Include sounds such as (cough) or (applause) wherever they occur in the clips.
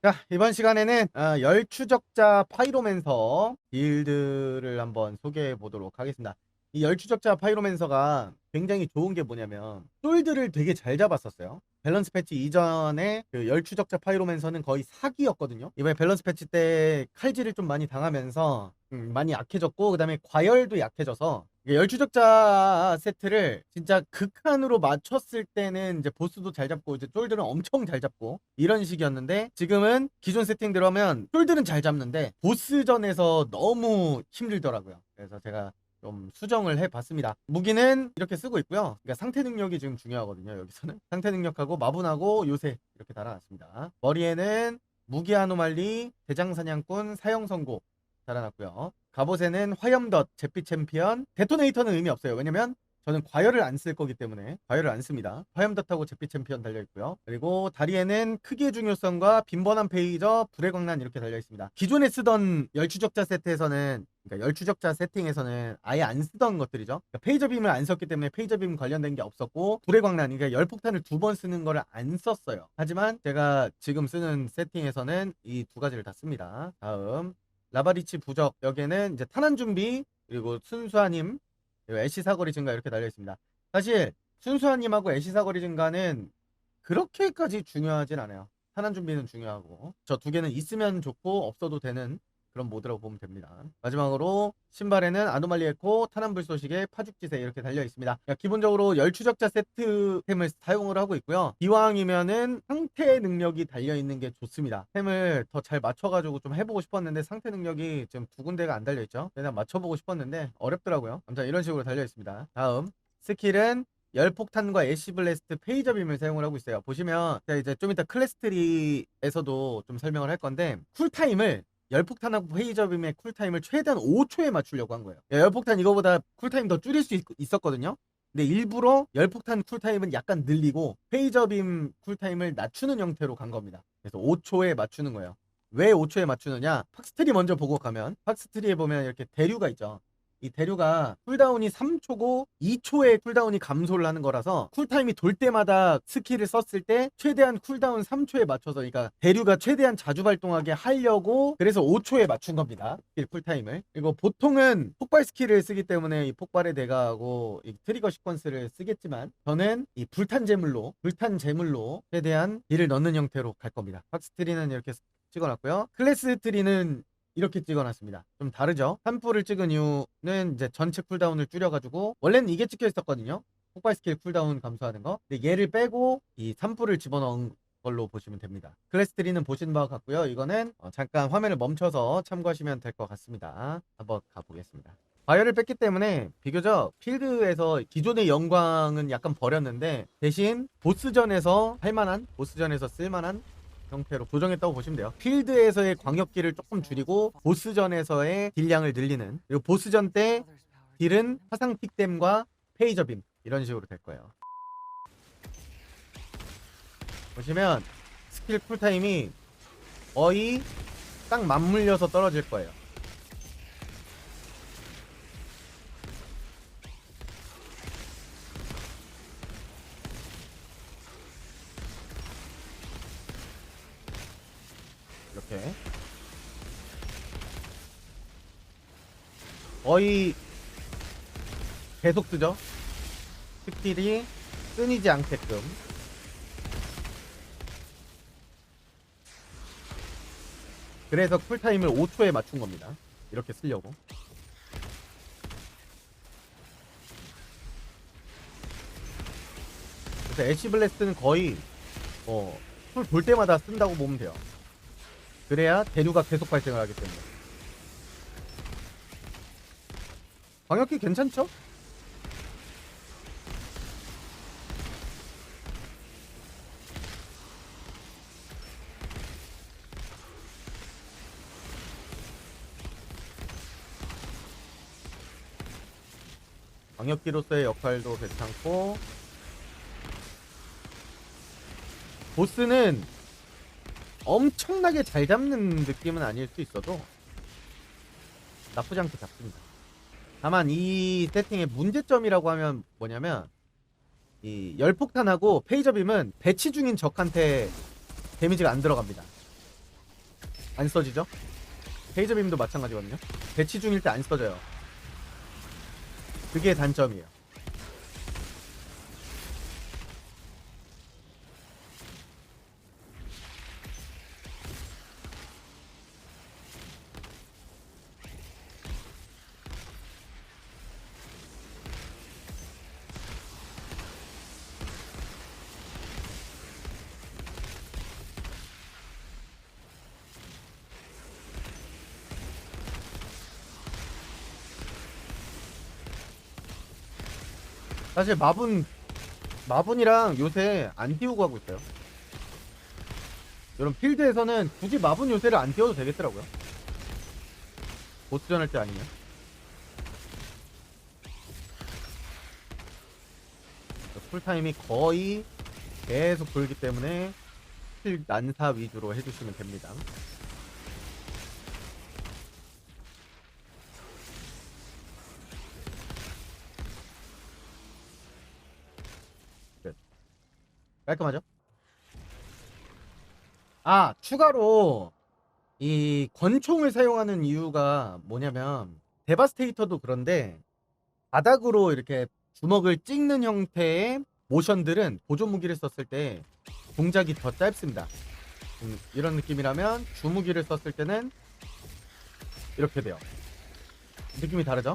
자 이번 시간에는 어, 열추적자 파이로맨서 빌드를 한번 소개해 보도록 하겠습니다. 이 열추적자 파이로맨서가 굉장히 좋은 게 뭐냐면 쫄들을 되게 잘 잡았었어요. 밸런스 패치 이전에 그 열추적자 파이로맨서는 거의 사기였거든요. 이번에 밸런스 패치 때 칼질을 좀 많이 당하면서 음, 많이 약해졌고 그 다음에 과열도 약해져서 열추적자 세트를 진짜 극한으로 맞췄을 때는 이제 보스도 잘 잡고 이제 쫄들은 엄청 잘 잡고 이런 식이었는데 지금은 기존 세팅대로 하면 쫄들은 잘 잡는데 보스전에서 너무 힘들더라고요. 그래서 제가 좀 수정을 해봤습니다. 무기는 이렇게 쓰고 있고요. 그러니까 상태 능력이 지금 중요하거든요. 여기서는 (laughs) 상태 능력하고 마분하고 요새 이렇게 달아놨습니다. 머리에는 무기 아노말리, 대장사냥꾼, 사형선고 달아놨고요. 갑옷에는 화염덧, 제피 챔피언, 데토네이터는 의미 없어요. 왜냐면 저는 과열을 안 쓸 거기 때문에 과열을 안 씁니다. 화염덧하고 제피 챔피언 달려 있고요. 그리고 다리에는 크기의 중요성과 빈번한 페이저, 불의 광란 이렇게 달려 있습니다. 기존에 쓰던 열추적자 세트에서는 그러니까 열추적자 세팅에서는 아예 안 쓰던 것들이죠. 그러니까 페이저 빔을 안 썼기 때문에 페이저 빔 관련된 게 없었고 불의 광란 그러니까 열폭탄을 두 번 쓰는 거를 안 썼어요. 하지만 제가 지금 쓰는 세팅에서는 이 두 가지를 다 씁니다. 다음 라바리치 부적 여기에는 이제 탄환 준비 그리고 그리고 애쉬 사거리 증가 이렇게 달려 있습니다. 사실 순수한힘하고 애쉬 사거리 증가는 그렇게까지 중요하진 않아요. 탄환 준비는 중요하고 저 두 개는 있으면 좋고 없어도 되는 그런 모드라고 보면 됩니다. 마지막으로 신발에는 아노말리 에코, 탄환 불쏘시개, 파죽지세 이렇게 달려 있습니다. 그러니까 기본적으로 열 추적자 세트템을 사용을 하고 있고요. 이왕이면은 상태 능력이 달려 있는 게 좋습니다. 템을 더 잘 맞춰가지고 좀 해보고 싶었는데 상태 능력이 지금 두 군데가 안 달려 있죠. 그냥 맞춰보고 싶었는데 어렵더라고요. 아무튼 이런 식으로 달려 있습니다. 다음 스킬은 열폭탄과 애쉬 블래스트 페이저 빔을 사용을 하고 있어요. 보시면 이제 좀 이따 클래스트리에서도 좀 설명을 할 건데 쿨타임을 열폭탄하고 페이저 빔의 쿨타임을 최대한 5초에 맞추려고 한 거예요. 야, 열폭탄 이거보다 쿨타임 더 줄일 수 있, 있었거든요. 근데 일부러 열폭탄 쿨타임은 약간 늘리고 페이저 빔 쿨타임을 낮추는 형태로 간 겁니다. 그래서 5초에 맞추는 거예요. 왜 5초에 맞추느냐? 팍스트리 먼저 보고 가면 팍스트리에 보면 이렇게 대류가 있죠. 이 대류가 쿨다운이 3초고 2초에 쿨다운이 감소를 하는 거라서 쿨타임이 돌 때마다 스킬을 썼을 때 최대한 쿨다운 3초에 맞춰서 그러니까 대류가 최대한 자주 발동하게 하려고 그래서 5초에 맞춘 겁니다. 스킬 쿨타임을. 그리고 보통은 폭발 스킬을 쓰기 때문에 이 폭발에 대가하고 이 트리거 시퀀스를 쓰겠지만 저는 이 불탄 제물로 불탄 제물로 최대한 딜을 넣는 형태로 갈 겁니다. 박스트리는 이렇게 찍어놨고요. 클래스 트리는 이렇게 찍어놨습니다. 좀 다르죠? 산불을 찍은 이유는 이제 전체 쿨다운을 줄여가지고 원래는 이게 찍혀 있었거든요. 폭발 스킬 쿨다운 감소하는 거. 근데 얘를 빼고 이 산불을 집어넣은 걸로 보시면 됩니다. 클래스 3는 보신 바와 같고요. 이거는 어, 잠깐 화면을 멈춰서 참고하시면 될 것 같습니다. 한번 가보겠습니다. 바이어를 뺐기 때문에 비교적 필드에서 기존의 영광은 약간 버렸는데 대신 보스전에서 할만한 보스전에서 쓸만한 형태로 조정했다고 보시면 돼요. 필드에서의 광역기를 조금 줄이고 보스전에서의 딜량을 늘리는 그리고 보스전 때 딜은 화상 픽댐과 페이저빔 이런 식으로 될 거예요. 보시면 스킬 쿨타임이 거의 딱 맞물려서 떨어질 거예요. 이렇게 거의 계속 쓰죠. 스킬이 끊이지 않게끔 그래서 쿨타임을 5초에 맞춘 겁니다. 이렇게 쓰려고. 그래서 애쉬 블래스트는 거의 어, 풀돌 때마다 쓴다고 보면 돼요. 그래야 대류가 계속 발생을 하기 때문에. 광역기 괜찮죠? 광역기로서의 역할도 괜찮고 보스는 엄청나게 잘 잡는 느낌은 아닐 수 있어도 나쁘지 않게 잡습니다. 다만 이 세팅의 문제점이라고 하면 뭐냐면 이 열폭탄하고 페이저빔은 배치 중인 적한테 데미지가 안 들어갑니다. 안 써지죠? 페이저빔도 마찬가지거든요. 배치 중일 때 안 써져요. 그게 단점이에요. 사실 마분 마분이랑 요새 안 띄우고 하고 있어요. 이런 필드에서는 굳이 마분 요새를 안 띄워도 되겠더라고요. 보스전 할 때 아니면. 풀타임이 거의 계속 돌기 때문에 필 난사 위주로 해주시면 됩니다. 깔끔하죠? 아, 추가로 이 권총을 사용하는 이유가 뭐냐면 데바스테이터도 그런데 바닥으로 이렇게 주먹을 찍는 형태의 모션들은 보조 무기를 썼을 때 동작이 더 짧습니다. 음, 이런 느낌이라면 주무기를 썼을 때는 이렇게 돼요. 느낌이 다르죠?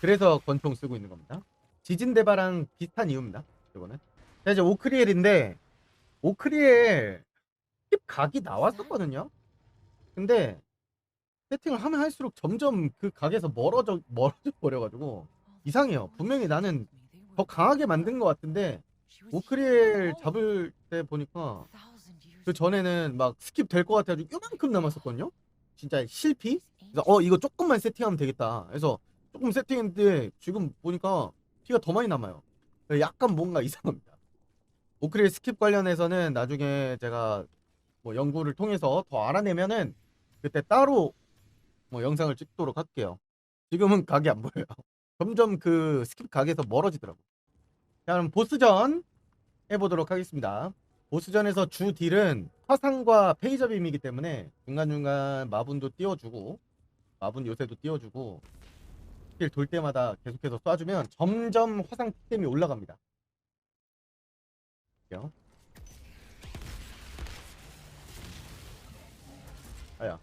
그래서 권총 쓰고 있는 겁니다. 지진 대바랑 비슷한 이유입니다. 이거는. 자 이제 오크리엘인데 오크리엘 힙 각이 나왔었거든요. 근데 세팅을 하면 할수록 점점 그 각에서 멀어져 멀어져 버려가지고 이상해요. 분명히 나는 더 강하게 만든 것 같은데 오크리엘 잡을 때 보니까 그 전에는 막 스킵 될 것 같아가지고 요만큼 남았었거든요. 진짜 실피. 그래서 어 이거 조금만 세팅하면 되겠다. 그래서 조금 세팅했는데 지금 보니까 피가 더 많이 남아요. 약간 뭔가 이상합니다. 오크릴 스킵 관련해서는 나중에 제가 뭐 연구를 통해서 더 알아내면은 그때 따로 뭐 영상을 찍도록 할게요. 지금은 각이 안 보여요. (laughs) 점점 그 스킵 각에서 멀어지더라고. 자, 그럼 보스전 해보도록 하겠습니다. 보스전에서 주 딜은 화상과 페이저 빔이기 때문에 중간중간 마분도 띄워주고 마분 요새도 띄워주고 스킬 돌 때마다 계속해서 쏴주면 점점 화상 템이 올라갑니다. 볼게요. 아야.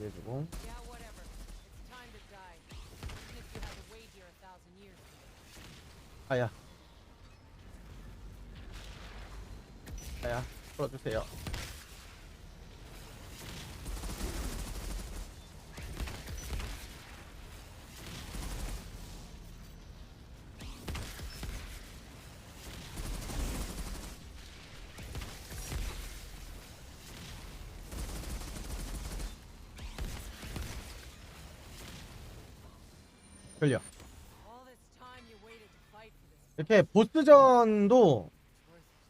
해주고 Yeah, whatever. It's time to die. Even if you have to wait here a thousand years. 아야. 아야. 풀어주세요. 걸려. All this time you waited to fight this. 이렇게 보스전도.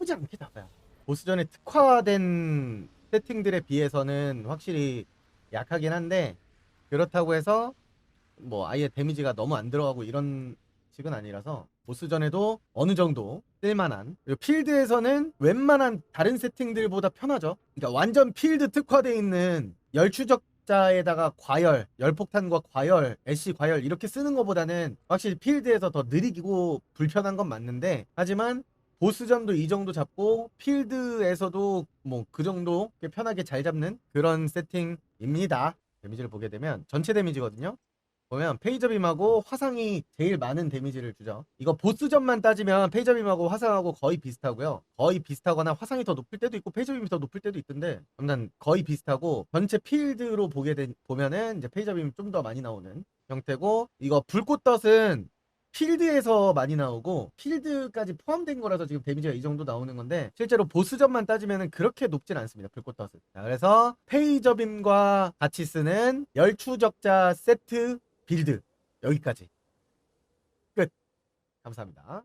나쁘지 않게 나와요. 보스전에 특화된 세팅들에 비해서는 확실히 약하긴 한데 그렇다고 해서 뭐 아예 데미지가 너무 안 들어가고 이런 식은 아니라서 보스전에도 어느 정도 쓸만한 필드에서는 웬만한 다른 세팅들보다 편하죠. 그러니까 완전 필드 특화돼 있는 열추적 자에다가 과열, 열폭탄과 과열, 애쉬 과열 이렇게 쓰는 것보다는 확실히 필드에서 더 느리고 불편한 건 맞는데 하지만 보스전도 이 정도 잡고 필드에서도 뭐 그 정도 꽤 편하게 잘 잡는 그런 세팅입니다. 데미지를 보게 되면 전체 데미지거든요. 보면 페이저빔하고 화상이 제일 많은 데미지를 주죠. 이거 보스전만 따지면 페이저빔하고 화상하고 거의 비슷하고요. 거의 비슷하거나 화상이 더 높을 때도 있고 페이저빔이 더 높을 때도 있던데 일단 거의 비슷하고 전체 필드로 보게 된 보면은 이제 페이저빔이 좀더 많이 나오는 형태고 이거 불꽃덫은 필드에서 많이 나오고 필드까지 포함된 거라서 지금 데미지가 이 정도 나오는 건데 실제로 보스전만 따지면 그렇게 높진 않습니다. 불꽃덫은. 자, 그래서 페이저빔과 같이 쓰는 열추적자 세트 빌드 여기까지 끝. 감사합니다.